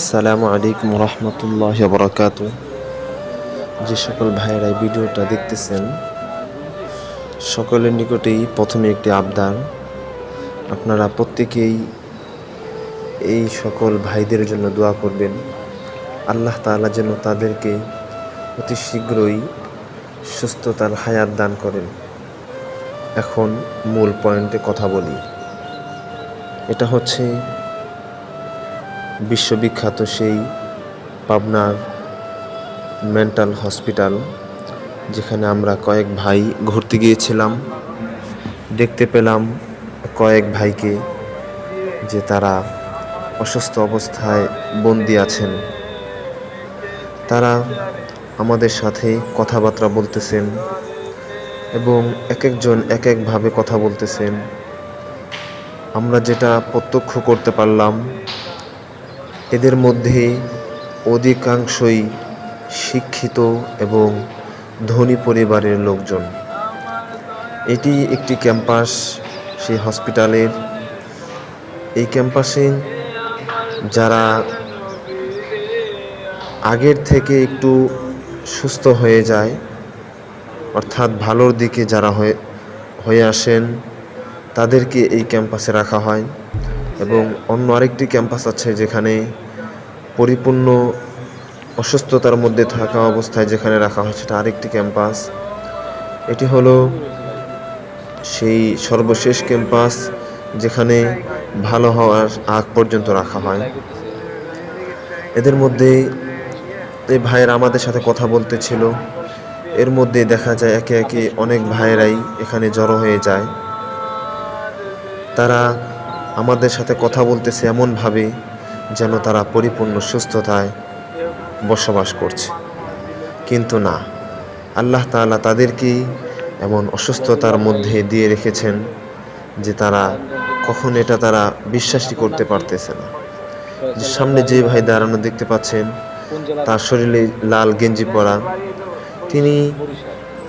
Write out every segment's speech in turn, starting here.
আসসালামু আলাইকুম রহমতুল্লাহ বরকাত যে সকল ভাইয়েরা এই ভিডিওটা দেখতেছেন, সকলের নিকটেই প্রথমে একটি আবদার। আপনারা প্রত্যেকেই এই সকল ভাইদের জন্য দোয়া করবেন। আল্লাহ তাআলা যেন তাদেরকে অতি শীঘ্রই সুস্থতার হায়াত দান করেন। এখন মূল পয়েন্টে কথা বলি। এটা হচ্ছে বিশ্ববিখ্যাত সেই পাবনার মেন্টাল হসপিটাল, যেখানে আমরা কয়েক ভাই ঘুরতে গিয়েছিলাম। দেখতে পেলাম কয়েক ভাইকে যে তারা অসুস্থ অবস্থায় বন্দি আছেন। তারা আমাদের সাথে কথাবার্তা বলতেছেন এবং এক একজন এক একভাবে কথা বলতেছেন। আমরা যেটা প্রত্যক্ষ করতে পারলাম এদের মধ্যে অধিকাংশই শিক্ষিত এবং ধনী পরিবারের লোকজন। এটি একটি ক্যাম্পাস, সেই হসপিটালের। এই ক্যাম্পাসে যারা আগের থেকে একটু সুস্থ হয়ে যায়, অর্থাৎ ভালোর দিকে যারা হয়ে হয়ে আসেন, তাদেরকে এই ক্যাম্পাসে রাখা হয়। এবং অন্য আরেকটি ক্যাম্পাস আছে যেখানে পরিপূর্ণ অসুস্থতার মধ্যে থাকা অবস্থায় যেখানে রাখা হয় সেটা আরেকটি ক্যাম্পাস। এটি হলো সেই সর্বশেষ ক্যাম্পাস যেখানে ভালো হওয়ার আগ পর্যন্ত রাখা হয়। এদের মধ্যে এই ভাইয়েরা আমাদের সাথে কথা বলতেছিল এর মধ্যে দেখা যায় একে একে অনেক ভাইয়েরাই এখানে জড়ো হয়ে যায়। তারা আমাদের সাথে কথা বলতেছে এমনভাবে যেন তারা পরিপূর্ণ সুস্থতায় বসবাস করছে। কিন্তু না, আল্লাহ তাআলা তাদেরকেই এমন অসুস্থতার মধ্যে দিয়ে রেখেছেন যে তারা কখন এটা তারা বিশ্বাসই করতে পারতেছে না। যে সামনে যে ভাই দাঁড়ানো দেখতে পাচ্ছেন, তার শরীরে লাল গেঞ্জি পরা। তিনি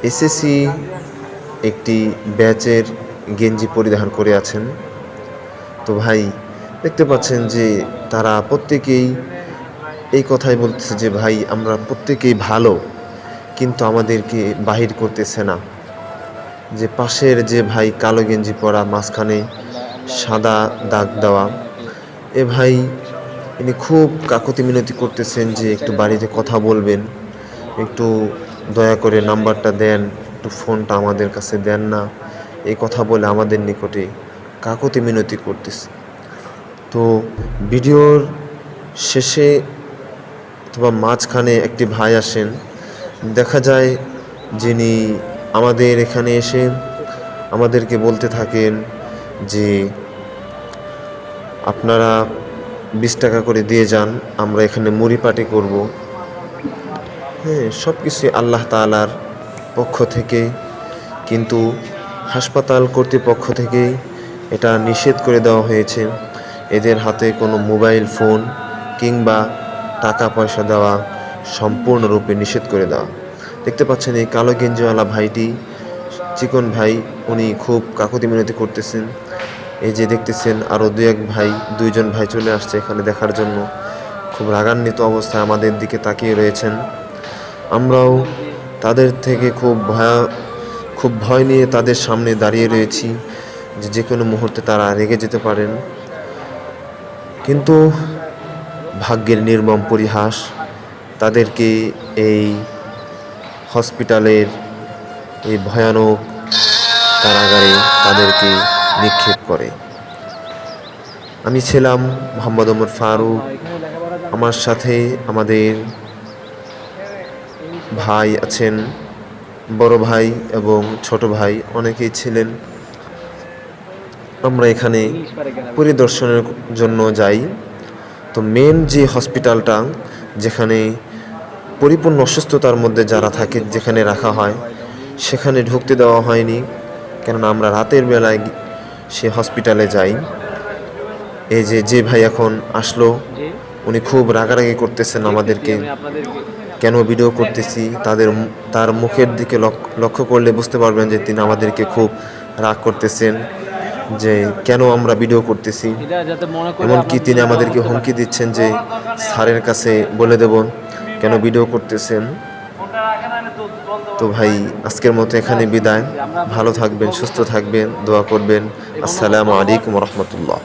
এসএসসি একটি ব্যাচের গেঞ্জি পরিধান করে আছেন। তো ভাই, দেখতে পাচ্ছেন যে তারা প্রত্যেকেই এই কথাই বলতেছে যে, ভাই, আমরা প্রত্যেকেই ভালো, কিন্তু আমাদেরকে বাহির করতেছে না। যে পাশের যে ভাই কালো গেঞ্জি পরা, মাঝখানে সাদা দাগ দেওয়া, এ ভাই, ইনি খুব কাকতি মিনতি করতেছেন যে একটু বাড়িতে কথা বলবেন, একটু দয়া করে নাম্বারটা দেন, একটু ফোনটা আমাদের কাছে দেন না, এই কথা বলে আমাদের নিকটে কাকতি মিনতি করতেছে। তো ভিডিওর শেষে অথবা মাঝখানে একটি ভাই আসেন। দেখা যায় যিনি আমাদের এখানে এসে আমাদেরকে বলতে থাকেন যে, আপনারা বিশ টাকা করে দিয়ে যান, আমরা এখানে মুড়ি পাটি করব। হ্যাঁ সব কিছুই আল্লাহ তালার পক্ষ থেকে, কিন্তু হাসপাতাল কর্তৃপক্ষ থেকে এটা নিষেধ করে দেওয়া হয়েছে। এদের হাতে কোনো মোবাইল ফোন কিংবা টাকা পয়সা দেওয়া সম্পূর্ণরূপে নিষেধ করে দেওয়া। দেখতে পাচ্ছেন এই কালো গেঞ্জিওয়ালা ভাইটি, চিকন ভাই, উনি খুব কাকুতি মিনতি করতেছেন। এই যে দেখতেছেন আরও দু এক ভাই, দুইজন ভাই চলে আসছে এখানে দেখার জন্য। খুব রাগান্বিত অবস্থায় আমাদের দিকে তাকিয়ে রয়েছেন। আমরাও তাদের থেকে খুব ভয়া খুব ভয় নিয়ে তাদের সামনে দাঁড়িয়ে রয়েছি। যে যে কোনো মুহূর্তে তারা রেগে যেতে পারেন। কিন্তু ভাগ্যের নির্মম পরিহাস তাদেরকে এই হসপিটালের এই ভয়ানক কারাগারে তাদেরকে নিক্ষেপ করে। আমি ছিলাম মোহাম্মদ ওমর ফারুক, আমার সাথে আমাদের ভাই আছেন, বড় ভাই এবং ছোট ভাই, অনেকেই ছিলেন। আমরা এখানে পরিদর্শনের জন্য যাই। তো মেন যে হসপিটালটা যেখানে পরিপূর্ণ অসুস্থতার মধ্যে যারা থাকে, যেখানে রাখা হয়, সেখানে ঢুকতে দেওয়া হয়নি। কেননা আমরা রাতের বেলায় সে হসপিটালে যাই। এই যে যে ভাই এখন আসলো, উনি খুব রাগারাগি করতেছেন আমাদেরকে। কেন ভিডিও করতেছি? তাদের তার মুখের দিকে লক- লক্ষ্য করলে বুঝতে পারবেন যে তিনি আমাদেরকে খুব রাগ করতেছেন। যে কেন আমরা ভিডিও করতেছি? মনে এমনকি তিনি আমাদেরকে হুমকি দিচ্ছেন যে স্যারের কাছে বলে দেব কেন ভিডিও করতেছেন। তো ভাই, আজকের মতো এখানে বিদায়। ভালো থাকবেন, সুস্থ থাকবেন, দোয়া করবেন। আসসালামু আলাইকুম রহমতুল্লাহ।